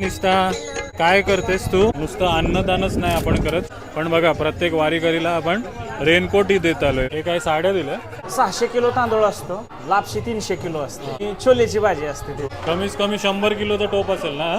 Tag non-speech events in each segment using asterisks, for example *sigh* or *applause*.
निष्ठा काय करतेस तू? नुसतं अन्नदानच नाही आपण करत. पण बघा प्रत्येक वारीकरीला आपण रेनकोटही देत आलोय. हे काय साड्या दिल्या? सहाशे किलो तांदूळ असतो. लापशी तीनशे किलो असते. छोलेची भाजी असते ती. कमीत कमी शंभर किलोचा टोप असेल ना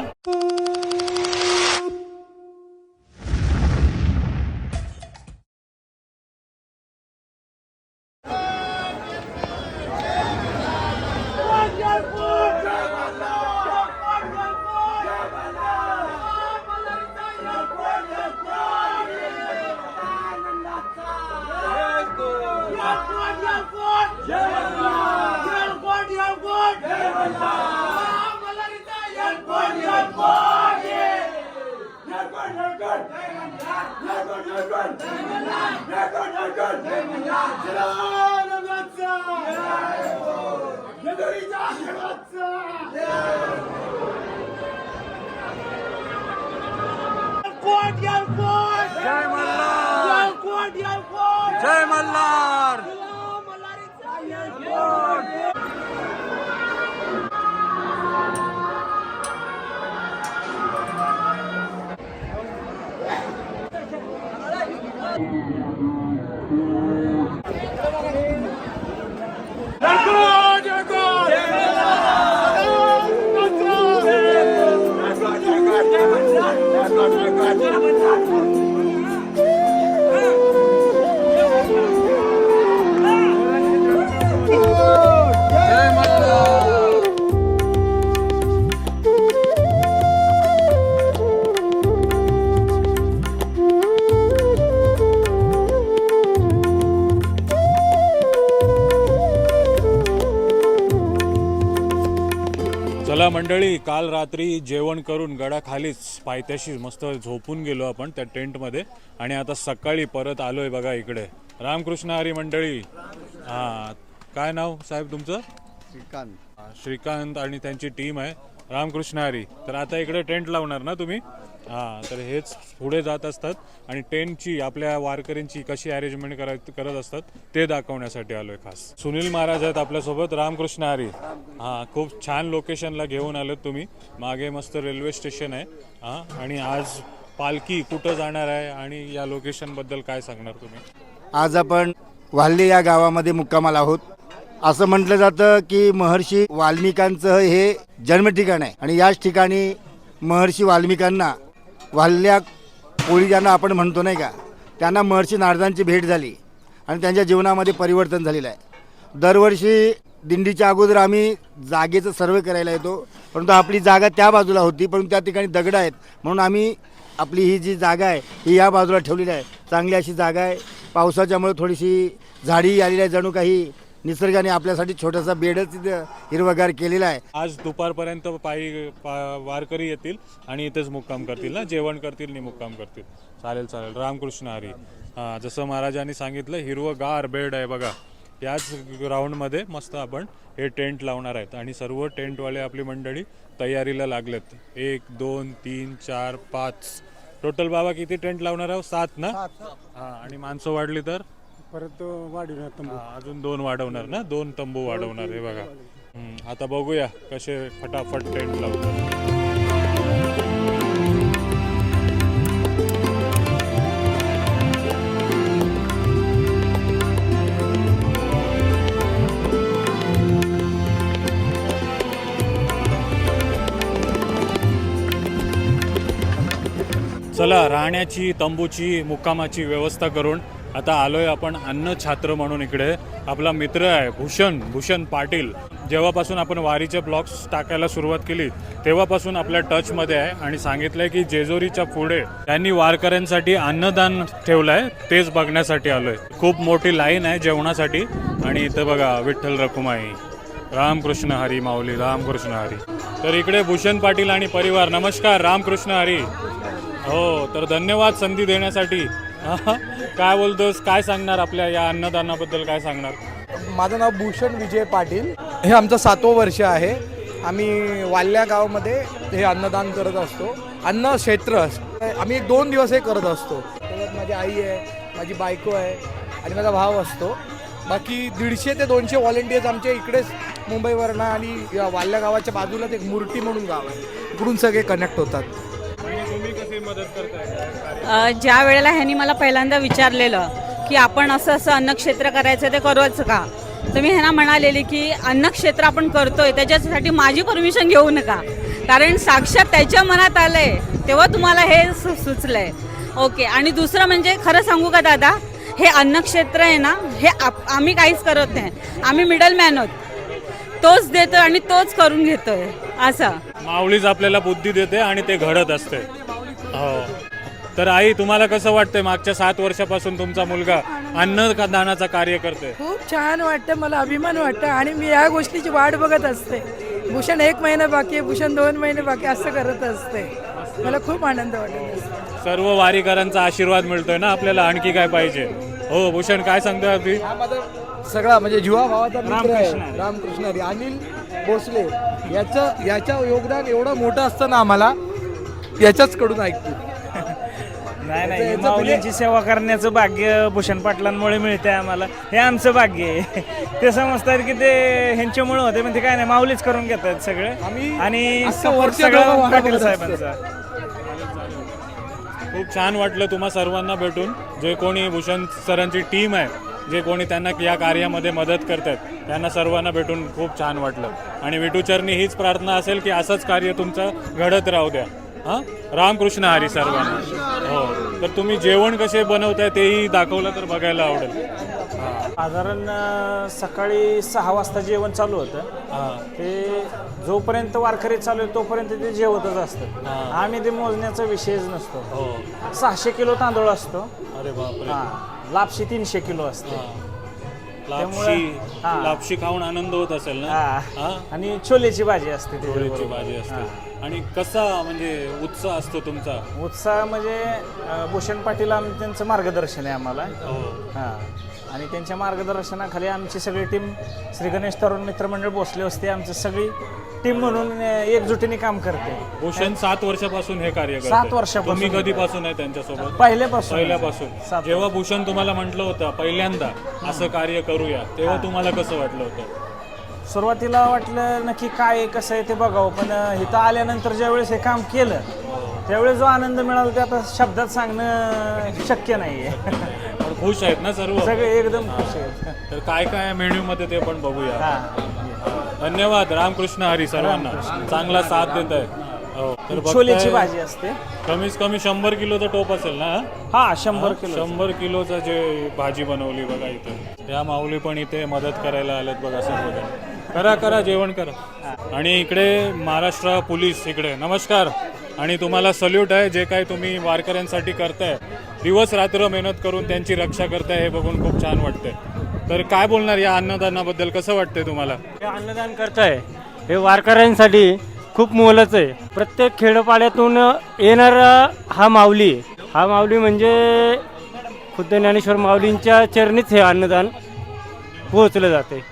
जय काल रात्री जेवण करून गडाखालीच पायथ्याशी मस्त झोपून गेलो आपण त्या टेंटमध्ये. आणि आता सकाळी परत आलोय बघा इकडे. रामकृष्ण हरी मंडळी. हा काय नाव साहेब तुमचं? श्रीकांत. श्रीकांत आणि त्यांची टीम आहे. रामकृष्ण हरी. तर आता इकडे टेंट लावणार ना तुम्ही? हा तर हेच पुढे जात असतात आणि टेंटची आपल्या वारकरींची कशी अरेंजमेंट करा करत असतात ते दाखवण्यासाठी आलोय खास. सुनील महाराज आहेत आपल्यासोबत. रामकृष्ण हरी. हा खूप छान लोकेशनला घेऊन आलोत तुम्ही. मागे मस्त रेल्वे स्टेशन आहे. हा आणि आज पालखी कुठं जाणार आहे आणि या लोकेशनबद्दल काय सांगणार तुम्ही? आज आपण वाल्ली या गावामध्ये मुक्कामाला आहोत. असं म्हटलं जातं की महर्षी वाल्मिकांचं हे जन्म ठिकाण आहे. आणि याच ठिकाणी महर्षी वाल्मिकांना वाल्ल्या कोळी ज्यांना आपण म्हणतो नाही का त्यांना महर्षी नारदांची भेट झाली आणि त्यांच्या जीवनामध्ये परिवर्तन झालेलं आहे. दरवर्षी दिंडीच्या अगोदर आम्ही जागेचं सर्वे करायला येतो परंतु आपली जागा त्या बाजूला होती परंतु त्या ठिकाणी दगड आहेत. म्हणून आम्ही आपली ही जी जागा आहे ही या बाजूला ठेवलेली आहे. चांगली अशी जागा आहे. पावसाच्यामुळे थोडीशी झाडी आलेली आहे जणू काही निसर्गाने आपल्यासाठी छोटासा बेडच इथं हिरवगार केलेला आहे. आज दुपारपर्यंत पायी पा- वारकरी येतील आणि इथेच मुक्काम करतील ना? जेवण करतील आणि मुक्काम करतील. चालेल चालेल. रामकृष्ण हरी. हां जसं महाराजांनी सांगितलं हिरवगार बेड आहे बघा. याच ग्राउंडमध्ये मस्त आपण हे टेंट लावणार आहेत. आणि सर्व टेंटवाले आपली मंडळी तयारीला लागलेत. एक दोन तीन चार पाच. टोटल बाबा किती टेंट लावणार आहोत सात ना? हां आणि माणसं वाढली तर? परत वाढवणार अजून दोन वाढवणार ना? दोन तंबू वाढवणार हे बघा. हम्म, आता बघूया कसे फटाफट टेंट लावतात. चला राहण्याची तंबूची मुक्कामाची व्यवस्था करून आता आलोय आपण अन्न छात्र म्हणून इकडे. आपला मित्र आहे भूषण भूषण पाटील. जेव्हापासून आपण वारीचे ब्लॉग्स टाकायला सुरुवात केली तेव्हापासून आपल्या टचमध्ये आहे आणि सांगितलंय की जेजोरीच्या पुढे त्यांनी वारकऱ्यांसाठी अन्नदान ठेवलंय तेच बघण्यासाठी आलोय. खूप मोठी लाईन आहे जेवणासाठी आणि इथं बघा विठ्ठल रखुमाई. रामकृष्ण हरी माऊली रामकृष्ण हरी. तर इकडे भूषण पाटील आणि परिवार नमस्कार रामकृष्ण हरी. हो तर धन्यवाद संधी देण्यासाठी. *laughs* काय बोलतोस? काय सांगणार आपल्या या अन्नदानाबद्दल? काय सांगणार? माझं नाव भूषण विजय पाटील. हे आमचं सातवं वर्ष आहे. आम्ही वाल्या गावामध्ये हे अन्नदान करत असतो. अन्न क्षेत्र. आम्ही एक दोन दिवस हे करत असतो. त्याच्यात माझी आई आहे माझी बायको आहे आणि माझा भाव असतो. बाकी दीडशे ते दोनशे व्हॉलेंटियर्स आमच्या इकडेच मुंबईवरनं आणि या वाल्या गावाच्या बाजूलाच एक मूर्ती म्हणून गाव आहे. तिकडून सगळे कनेक्ट होतात. तुम्ही कशी मदत करताय? ज्या वेळेला ह्यांनी मला पहिल्यांदा विचारलेलं की आपण असं असं अन्नक्षेत्र करायचं ते करूच का? तर मी ह्यांना म्हणालेली की अन्नक्षेत्र आपण करतोय त्याच्यासाठी माझी परमिशन घेऊ नका. कारण साक्षात त्याच्या मनात आलंय तेव्हा तुम्हाला हे सु सुचलंय. ओके आणि दुसरं म्हणजे खरं सांगू का दादा? हे अन्नक्षेत्र आहे ना हे आप आम्ही काहीच करत नाही. आम्ही मिडल मॅन आहोत. तोच देतो आणि तोच करून घेतोय. असं. माऊलीच आपल्याला बुद्धी देते आणि ते घडत असते. हो. तर आई तुम्हाला कसं वाटतंय मागच्या सात वर्षापासून तुमचा मुलगा अन्नदानाचा कार्य करतोय? खूप छान वाटतं मला अभिमान वाटतं आणि मी या गोष्टीची वाट बघत असते. भूषण एक महिना बाकी आहे भूषण दोन महिने बाकी असं करत असते. मला खूप आनंद वाटत सर्व वारीकरांचा आशीर्वाद मिळतोय ना आपल्याला? आणखी काय पाहिजे? हो भूषण काय सांगतोय अगदी? सगळा म्हणजे जीवा भावाचा मित्र आहे. रामकृष्ण अनिल भोसले. याचं याचं योगदान एवढं मोठं असतं ना आम्हाला याच्याच कडून ऐकतो. नाही नाही माऊलींची सेवा करण्याचं भाग्य भूषण पाटलांमुळे मिळते आम्हाला. हे आमचं भाग्य आहे. ते समजतात की ते ह्यांच्यामुळे होते पण ते काय नाही माऊलीच करून घेतात सगळे. आम्ही आणि अख्खं support वर्ष सगळं दोघं वाट पाटील बघत साहेबांचा. खूप छान वाटलं तुम्हा सर्वांना भेटून जे कोणी भूषण सरांची टीम आहे जे कोणी त्यांना या कार्यामध्ये मदत करतात त्यांना सर्वांना भेटून खूप छान वाटलं. आणि विटूचरणी हीच प्रार्थना असेल की असंच कार्य तुमचं घडत राहू द्या. हां? रामकृष्ण हरी सर्वांना. हो. तर तुम्ही जेवण कसे बनवताय तेही दाखवलं तर बघायला आवडेल. साधारण अं, सकाळी सहा वाजता जेवण चालू होतं. ते जोपर्यंत वारकरी चालू आहे तोपर्यंत ते जेवतच असतं. आम्ही ते मोजण्याचा विषयच नसतो. हो. सहाशे किलो तांदूळ असतो. अरे बापरे. हा. लापशी तीनशे किलो असते. लापशी हां. लापशी खाऊन आनंद होत असेल ना? हा. हां? आणि छोलेची भाजी असते त्याच्याबरोबर. भाजी असते. आणि कसा म्हणजे उत्साह असतो तुमचा? उत्साह म्हणजे अं, भूषण पाटील आम त्यांचं मार्गदर्शन आहे आम्हाला. हो. हां. आणि त्यांच्या मार्गदर्शनाखाली आमची सगळी टीम श्री गणेश तरुण मित्रमंडळ भोसले असते. आमची सगळी टीम म्हणून अं, एकजुटीने काम करते. भूषण सात वर्षापासून हे कार्य. सात वर्षापासून. तुम्ही कधीपासून आहे त्यांच्यासोबत? पहिल्यापासून. पहिल्यापासून. सात जेव्हा भूषण तुम्हाला म्हटलं होतं पहिल्यांदा असं कार्य करूया तेव्हा तुम्हाला कसं वाटलं होतं? सुरुवातीला वाटलं नक्की काय आहे, कसं आहे ते बघावं पण इथं आल्यानंतर ज्यावेळेस हे काम केलं त्यावेळेस जो आनंद मिळाला ते आता शब्दात सांगणं शक्य नाही आहे पण खुश आहेत ना सर्व? सगळे एकदम खुश आहेत. तर काय काय मेन्यू मध्ये ते पण बघूया. हां. धन्यवाद रामकृष्ण हरी सर्वांना. चांगला साथ देत आहे हो तर छोलेची भाजी असते. कमीत कमी शंभर किलोचा टोप असेल ना? हा शंभर किलो शंभर किलोचं जे भाजी बनवली बघा इथं. त्या माऊली पण इथे मदत करायला आलेत बघा सर्वजण करा करा जेवण करा. आणि इकडे महाराष्ट्र पोलीस इकडे. नमस्कार. आणि तुम्हाला सल्यूट आहे जे काही तुम्ही वारकऱ्यांसाठी करताय. दिवस रात्र मेहनत करून त्यांची रक्षा करताय हे बघून खूप छान वाटतंय. तर काय बोलणार या अन्नदानाबद्दल? कसं वाटतंय तुम्हाला? हे अन्नदान करताय. हे वारकऱ्यांसाठी खूप मोलाचं आहे. प्रत्येक खेडोपाड्यातून येणारा हा माऊली. हा माऊली म्हणजे खुद्द ज्ञानेश्वर माऊलींच्या चरणीच हे अन्नदान पोहोचलं जाते.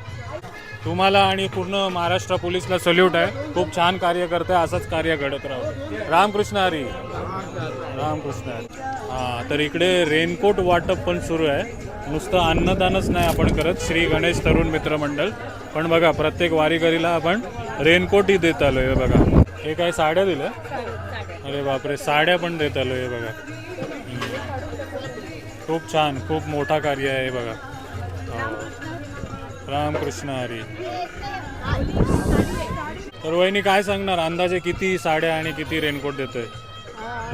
तुम्हाला आणि पूर्ण महाराष्ट्र पोलीसला सल्यूट आहे. खूप छान कार्य करताय असंच कार्य घडत राहू रामकृष्ण हरी. रामकृष्ण हरी. हां तर इकडे रेनकोट वाटप पण सुरू आहे. नुसतं अन्नदानच नाही आपण करत. श्री गणेश तरुण मित्र मंडळ. पण बघा प्रत्येक वारीकरीला आपण रेनकोटही देत आलो बघा. हे काय साड्या दिल्या? अरे बापरे साड्या पण देत आलो आहे बघा. खूप छान खूप मोठा कार्य आहे हे बघा. हो. रामकृष्ण हरी. तर वहिनी काय सांगणार? अंदाजे किती साड्या आणि किती रेनकोट देतोय?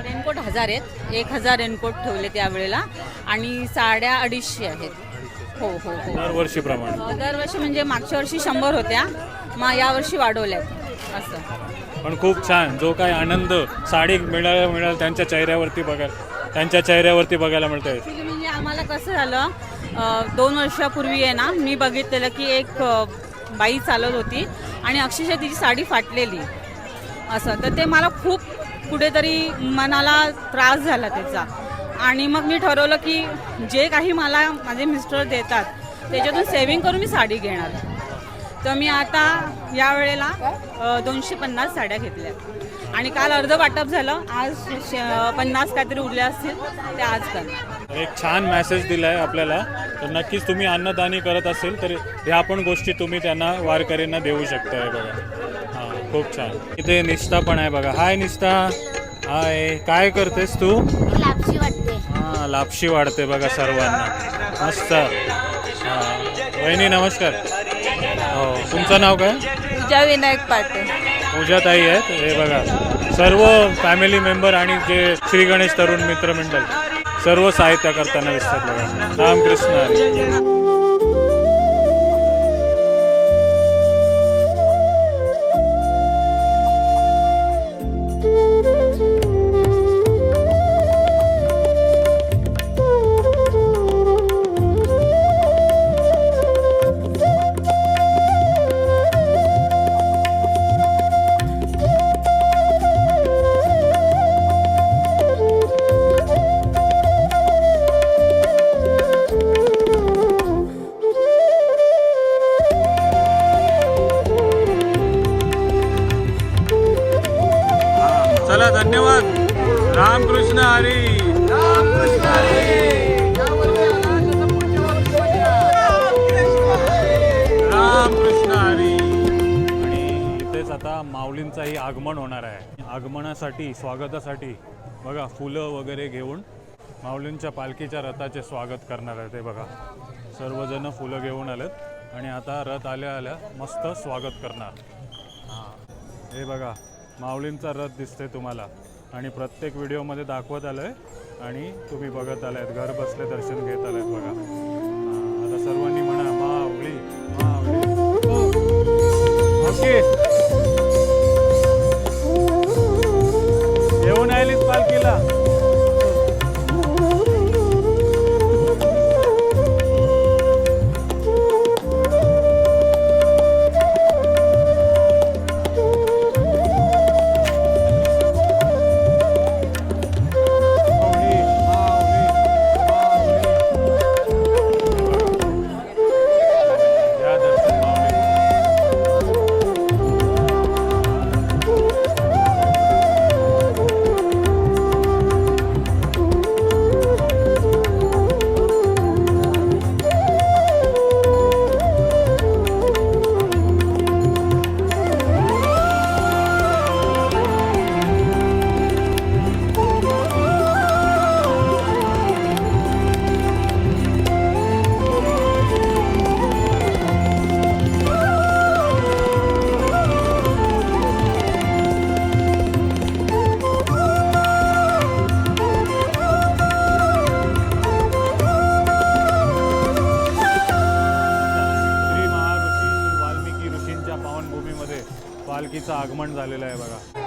रेनकोट हजार आहेत. एक हजार रेनकोट ठेवले त्यावेळेला. आणि साड्या अडीचशे आहेत. हो हो हो. दरवर्षीप्रमाणे अ, दरवर्षी म्हणजे मागच्या वर्षी शंभर होत्या. मग यावर्षी वाढवल्यात. असं. पण खूप छान. जो काही आनंद साडी मिळायला मिळाल त्यांच्या चेहऱ्यावरती बघा त्यांच्या चेहऱ्यावरती बघायला मिळत आहे म्हणजे आम्हाला कसं झालं अ, दोन वर्षापूर्वी आहे ना मी बघितलेलं की एक अ, बाई चालत होती आणि अक्षरशः तिची साडी फाटलेली. असं. तर ते मला खूप कुठेतरी मनाला त्रास झाला त्याचा. आणि मग मी ठरवलं की जे काही मला माझे मिस्टर देतात त्याच्यातून सेविंग करून मी साडी घेणार. तर मी आता या वेळेला दोनशे पन्नास साड्या घेतल्या. आणि काल अर्ध वाटप झालं. आज पन्नास काहीतरी उरल्या असतील ते आज करणार. एक छान मेसेज दिला आहे आपल्याला. तर नक्कीच तुम्ही अन्नदानी करत असेल तर ह्या पण गोष्टी तुम्ही त्यांना वारकऱ्यांना देऊ शकता हे बघा. हां खूप छान. इथे निष्ठा पण आहे बघा. हाय निष्ठा. हाय. काय करतेस तू? लापशी वाटते. हां लापशी वाढते बघा सर्वांना. मस्त. हां. वहिनी नमस्कार. हो तुमचं नाव काय? पूजा विनायक पाटे. पूजाताई आहेत. हे बघा सर्व फॅमिली मेंबर आणि जे श्री गणेश तरुण मित्र मंडळ सर्व साहित्य करताना दिसतात बघा. रामकृष्ण हरी. होणार आहे. आगमनासाठी स्वागतासाठी बघा फुलं वगैरे घेऊन माऊलींच्या पालखीच्या रथाचे स्वागत करणार आहे ते बघा. सर्वजण फुलं घेऊन आलेत आणि आता रथ आल्या आल्या मस्त स्वागत करणार. हां हे बघा माऊलींचा रथ दिसते तुम्हाला. आणि प्रत्येक व्हिडिओमध्ये दाखवत आलं आहे आणि तुम्ही बघत आलायत घर बसले दर्शन घेत आलायत बघा. आता सर्वांनी म्हणा माऊली माऊली. ओके. पालखीचं आगमन झालेलं आहे बघा.